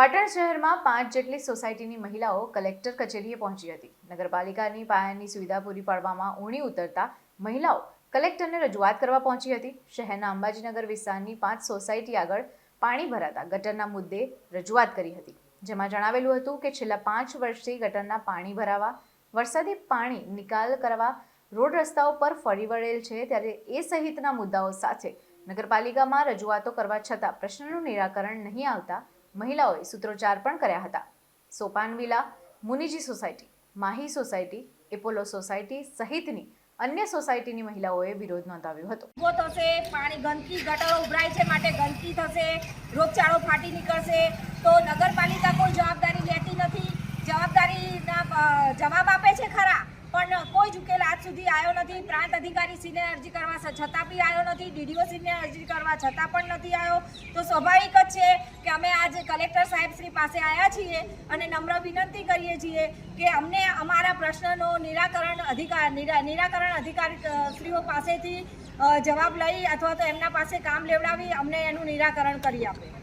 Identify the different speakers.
Speaker 1: પાટણ શહેરમાં પાંચ જેટલી સોસાયટીની મહિલાઓ કલેક્ટર કચેરીએ પહોંચી હતી. નગરપાલિકાની પાયાની સુવિધા પૂરી પાડવામાં ઊણી ઉતરતા મહિલાઓ કલેક્ટરને રજૂઆત કરવા પહોંચી હતી. શહેરના અંબાજીનગર વિસ્તારની પાંચ સોસાયટી આગળ પાણી ભરાતા ગટરના મુદ્દે રજૂઆત કરી હતી. જેમાં જણાવેલું હતું કે છેલ્લા પાંચ વર્ષથી ગટરના પાણી ભરાવા, વરસાદી પાણી નિકાલ કરવા, રોડ રસ્તાઓ પર ફરી વળેલ છે ત્યારે એ સહિતના મુદ્દાઓ સાથે નગરપાલિકામાં રજૂઆતો કરવા છતાં પ્રશ્નનું નિરાકરણ નહીં આવતા મહિલાઓએ સૂત્રોચ્ચાર પણ કર્યા હતા. Sopan villa Muniji society, Mahi society, Apollo society સહિતની અન્ય સોસાયટીની મહિલાઓએ વિરોધ નોંધાવ્યો હતો.
Speaker 2: ઊભો થશે, પાણી ગંદકી, ગટરો ઉભરાય છે માટે ગંદકી થશે, રોગચાળો ફાટી નીકળશે, તો નગરપાલિકા કોઈ જવાબદારી લેતી નથી. જવાબદારીના જવાબ આપે છે ખરા પણ કોઈ જ ઉકેલ આજ સુધી આવ્યો નથી. પ્રાંત અધિકારી શ્રીને અરજી કરવા છતાં બી આવ્યો નથી. ડીડીઓ સીને અરજી કરવા છતાં પણ નથી આવ્યો. તો સ્વાભાવિક જ છે કે અમે આજે કલેક્ટર સાહેબ શ્રી પાસે આવ્યા છીએ અને નમ્ર વિનંતી કરીએ છીએ કે અમને અમારા પ્રશ્નનો નિરાકરણ અધિકાર નિરા- નિરાકરણ અધિકારી અ, શ્રીઓ પાસેથી જવાબ લઈ અથવા તો એમના પાસે કામ લેવડાવી અમને એનું નિરાકરણ કરી આપે.